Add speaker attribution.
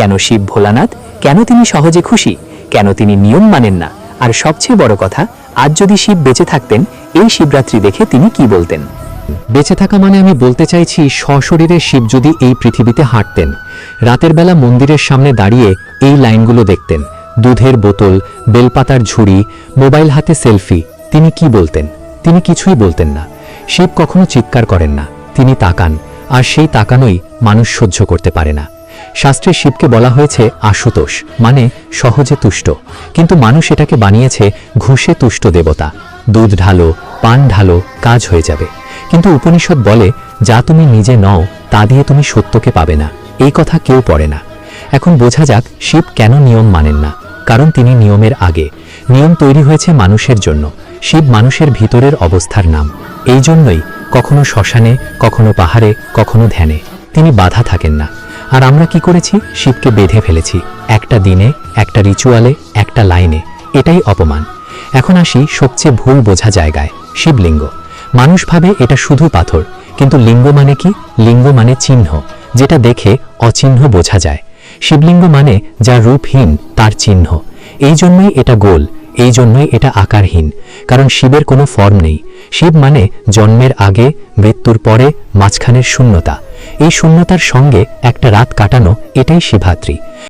Speaker 1: কেন শিব ভোলানাথ? কেন তিনি সহজে খুশি? কেন তিনি নিয়ম মানেন না? আর সবচেয়ে বড় কথা, আজ যদি শিব বেঁচে থাকতেন, এই শিবরাত্রি দেখে তিনি কি বলতেন?
Speaker 2: বেঁচে থাকা মানে আমি বলতে চাইছি, সশরীরে শিব যদি এই পৃথিবীতে হাঁটতেন, রাতের বেলা মন্দিরের সামনে দাঁড়িয়ে এই লাইনগুলো দেখতেন, দুধের বোতল, বেলপাতার ঝুড়ি, মোবাইল হাতে সেলফি, তিনি কি বলতেন? তিনি কিছুই বলতেন না। শিব কখনো চিৎকার করেন না, তিনি তাকান, আর সেই তাকানোই মানুষ সহ্য করতে পারে না। শাস্ত্রে শিবকে বলা হয়েছে আশুতোষ মানে সহজে তুষ্ট। কিন্তু মানুষ এটাকে বানিয়েছে ঘুষে তুষ্ট দেবতা। দুধ ঢালো, পান ঢালো, কাজ হয়ে যাবে। কিন্তু উপনিষদ বলে, যা তুমি নিজে নও, তা দিয়ে তুমি সত্যকে পাবে না। এই কথা কেউ পড়ে না। এখন বোঝা যাক, শিব কেন নিয়ম মানেন না। কারণ তিনি নিয়মের আগে। নিয়ম তৈরি হয়েছে মানুষের জন্য। শিব মানুষের ভিতরের অবস্থার নাম। এই জন্যই কখনো শ্মশানে, কখনো পাহাড়ে, কখনো ধ্যানে। তিনি বাধা থাকেন না। আর আমরা কি করেছি? শিবকে বেঁধে ফেলেছি। একটা দিনে, একটা রিচুয়ালে একটা লাইনে এটাই অপমান। এখন আসি সবচেয়ে ভুল বোঝা জায়গায়, শিবলিঙ্গ। মানুষ ভাবে এটা শুধু পাথর, কিন্তু লিঙ্গ মানে কি? লিঙ্গ মানে চিহ্ন, যেটা দেখে অচিহ্ন বোঝা যায়। শিবলিঙ্গ মানে যা রূপহীন, তার চিহ্ন। এই জন্যই এটা গোল এই জন্যই এটা আকারহীন, কারণ শিবের কোনো ফর্ম নেই। শিব মানে জন্মের আগে, মৃত্যুর পরে, মাঝখানের শূন্যতা। এই শূন্যতার সঙ্গে একটা রাত কাটানো এটাই শিভাত্রী